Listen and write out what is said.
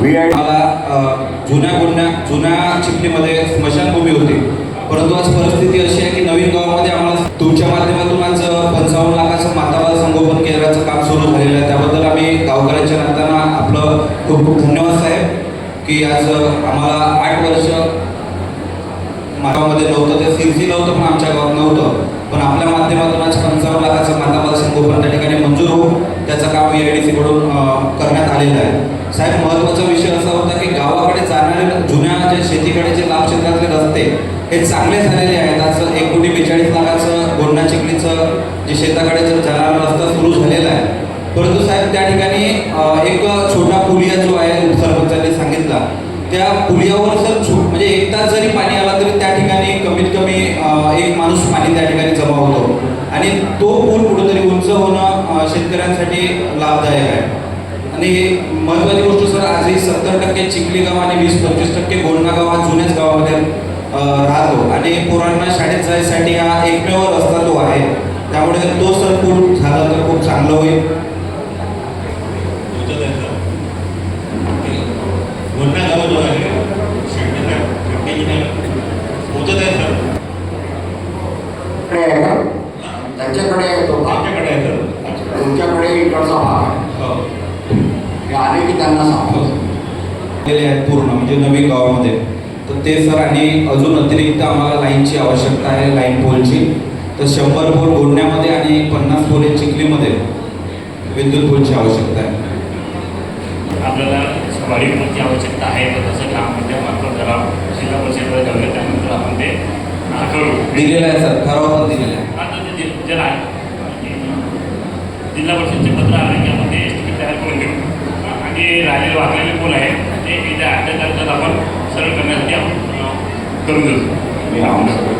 V I मला जुन्या गुन्ह्या जुन्या चिखलीमध्ये स्मशानभूमी होती. परंतु आज परिस्थिती अशी आहे की नवीन गावामध्ये आम्हाला तुमच्या माध्यमातून आज पंचावन्न लाखाचं माताबाल संगोपन केंद्राचं काम सुरू झालेलं आहे. त्याबद्दल आम्ही गावकऱ्यांच्या नात्यांना आपलं खूप खूप धन्यवाद साहेब की आज आम्हाला आठ वर्ष गावामध्ये नव्हतं. ते सिरसी नव्हतं पण आमच्या गावात नव्हतं. पण आपल्या माध्यमातून आज पंचावन्न लाखाचं माताबाल संगोपन त्या ठिकाणी मंजूर होऊन त्याचं काम ए आय डी सीकडून करण्यात आलेलं आहे. साहेब महत्त्वाचा विषय असा होता की गावाकडे जाणारे जुन्या जे शेतीकडे जे लाभ क्षेत्रातले रस्ते हे चांगले झालेले आहेत. असं एक कोटी बेचाळीस लाखाचं गोंडा चिखलीचं जे शेताकडे जर जाणारा रस्ता सुरू झालेला आहे. परंतु साहेब त्या ठिकाणी एक छोटा पुलिया जो आहे सरपंचांनी सांगितला त्या पुलियावर जर म्हणजे एक तास जरी पाणी आला तरी त्या ठिकाणी कमीत कमी एक माणूस पाणी त्या ठिकाणी जमा होतो. आणि तो पूल कुठेतरी उंच होणं शेतकऱ्यांसाठी लाभदायक आहे. आणि महत्त्वाची गोष्ट सर आजही सत्तर टक्के चिखली गाव आणि वीस पंचवीस टक्के गोंडा गाव हा जुन्याच गावामध्ये राहतो. आणि पोरांना शाळेत जायसाठी हा एकमेव रस्ता तो आहे. त्यामुळे तो सर पूल झाला तर खूप चांगलं होईल. गोंडा गाव जो आहे त्यांच्याकडे तुमच्याकडे इकडचा भाग आहे. हो आले की त्यांना सांगतो केले आहेत पूर्ण म्हणजे नवीन गावामध्ये. तर ते सर आणि अजून अतिरिक्त आम्हाला लाईनची आवश्यकता आहे लाईन पोलची. तर शंभर पोल गोंडण्यामध्ये आणि पन्नास पोल चिखलीमध्ये विद्युत पोलची आवश्यकता आहे. आपल्याला वाढीची आवश्यकता आहे तर तसं काम म्हणजे मात्र जरा जिल्हा परिषदेला जाऊया त्यानंतर आपण ते करू दिलेलं आहे सर ठराव पण दिलेला आहे. आता ते जे- जे आहे. जिल्हा परिषदचे पत्र आलं की आपण ते जे आणि राहिलेले वाकलेले पूल आहे ते येत्या आठ तारखेला आपण सरळ करण्यासाठी आपण करून देऊ.